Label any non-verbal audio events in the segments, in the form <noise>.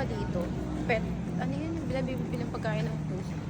ba dito? Pet. Ano yun? Bilabibili ng pagkain ng puso.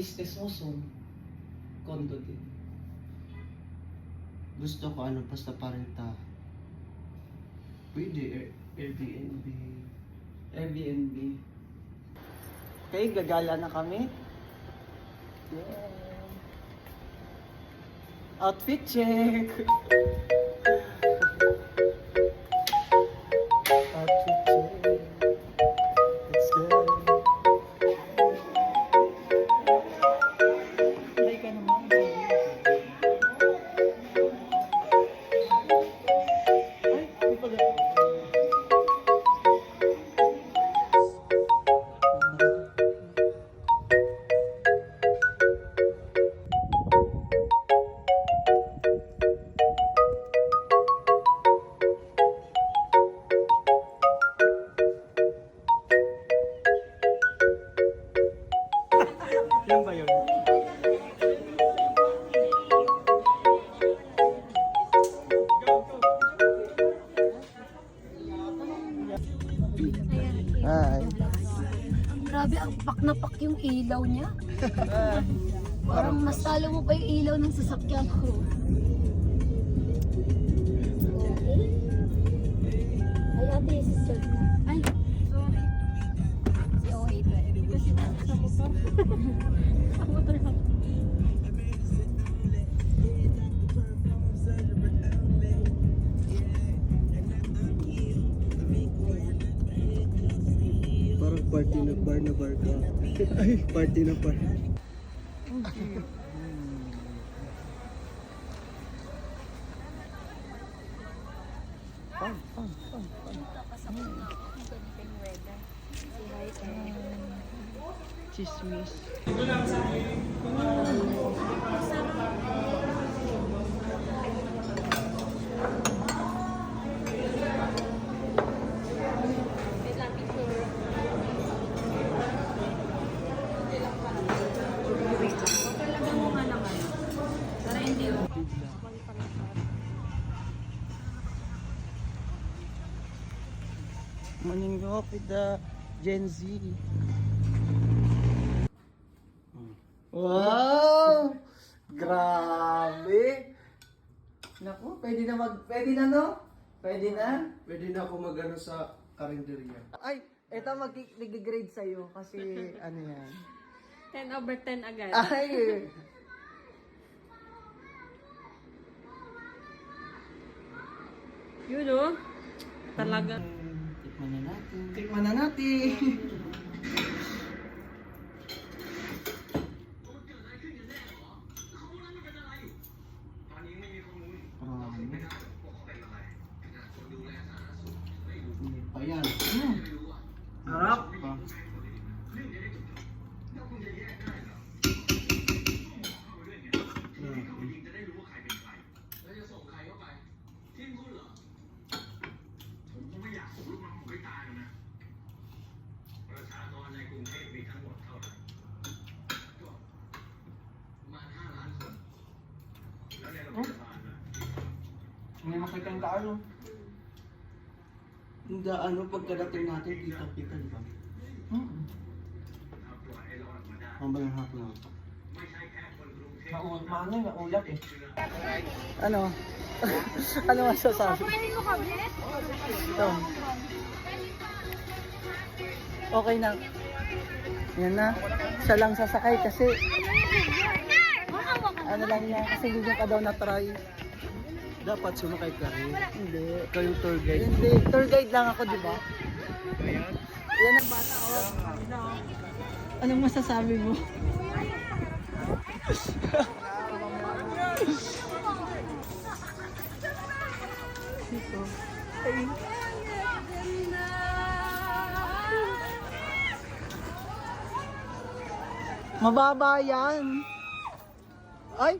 business mo soon? Condo din. Gusto ko ano, basta parenta. Pwede, Air- Airbnb. Airbnb. Okay, gagala na kami. Yeah. Outfit check! <laughs> Hi. Grabe, ang pak na pak yung ilaw niya. Parang mas talo mo pa yung ilaw ng sasakyan ko. Okay. Ay, ate, sister ko. Ay, sorry. Si OA eh. Kasi sa motor. <laughs> Sa motor lang. Na bar ka. Ay, party na par. Chismis. Morning walk with the Gen Z. Wow! Grabe! Naku, pwede na mag... Pwede na, no? Pwede na? Pwede na ako magano sa karinderya. Ay, eto mag-grade sa'yo kasi <laughs> ano yan. 10 over 10 agad. Ay! Yun oh. Talaga. Tikman na natin. Tikman na natin. <laughs> Marami. Hindi pa yan. Harap. Pa. Hindi makita yung kaano. Hindi ano, pagkadating natin, kita-kita, di ba? Hmm. Mamayang hapon ako. Maano yung maulap eh. Ano? <laughs> ano masasabi? Pwede mo kami? Ito. Okay na. Yan na. Siya lang sasakay kasi ano lang yan. Kasi hindi ka daw na-try. Dapat sumakay ka rin. Hindi. Ikaw yung tour guide. Hindi. Tour guide lang ako, di ba? Yan ang bata. Oh. Anong masasabi mo? Ito. Ay. Mababa yan. Ay!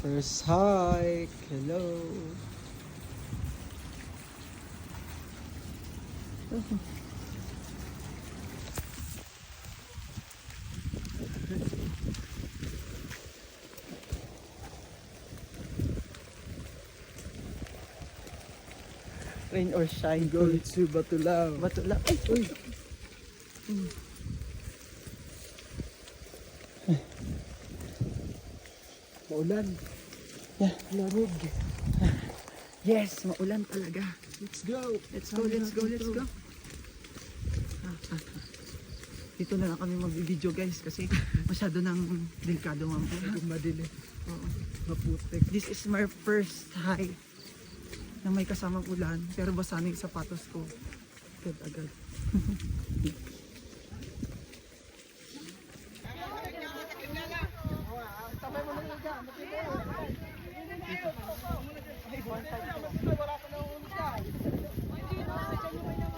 First hike. Hello. <laughs> Rain or shine. Go to Batulaw. Batulaw. Ay, uy. Maulan. Yeah. Lamig. Yes, maulan talaga. Let's go. Let's go, let's go, let's go. Ah, ah, ah. Dito na lang kami mag-video guys kasi masyado nang delikado mampo. Madili. Oo. Maputik. This is my first hike na may kasamang ulan pero basa na yung sapatos ko. Agad agad. Grabe. <laughs>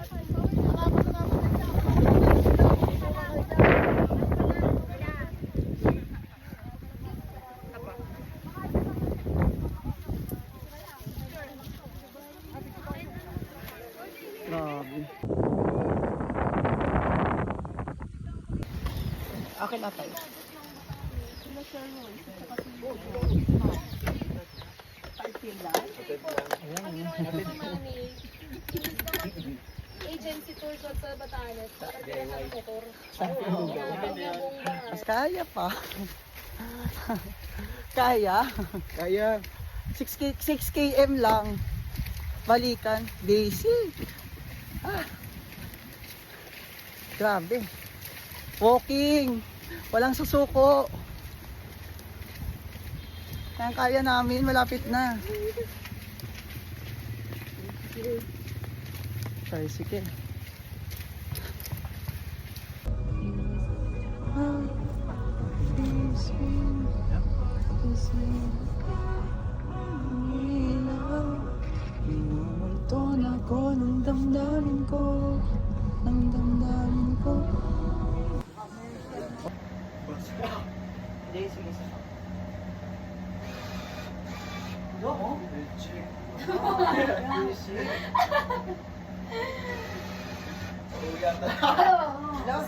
Akin na tayo. Agency tour ko sa Batanes. Mas kaya pa. kaya. Kaya. 6, K, 6 km lang. Balikan. Daisy. Ah. Grabe. Walking. Walang susuko. Kaya kaya namin. Malapit na. Tricycle. Ako ng damdamin ko damdamin ko Hindi, sige sa Oo.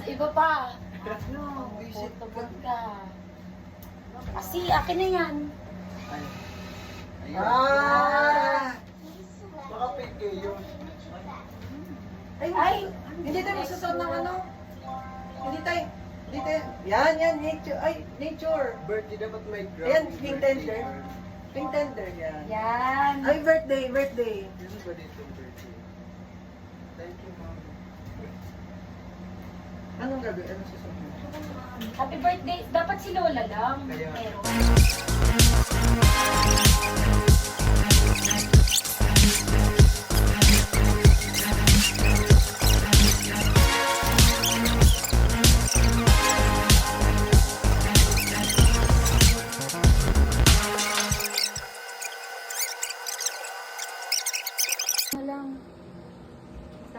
Iba pa. Ka. Asi, akin na yan. Ah! Baka fake kayo. Ay, Hindi tayo magsusuot ng ano? Tayo. Yan, yan, nature. Ay, nature. Birthday dapat may Ayan, pink tender. Pink tender, yan. yan. Ay, birthday, birthday. It's birthday. Thank you, mom. Anong gagawin? Anong susuot mo? Happy birthday. Dapat si Lola lang. Kaya- Pero,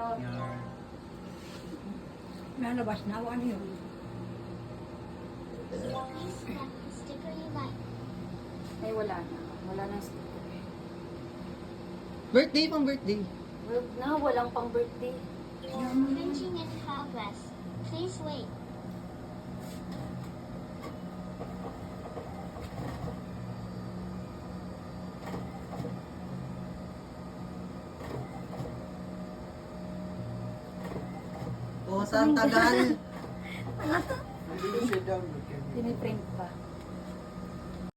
So, Nalabas na ako ano yun. ay wala na. Wala na. Birthday pang birthday. Na, walang pang birthday. Printing in progress. Please wait. Saan tagal? Piniprint pa.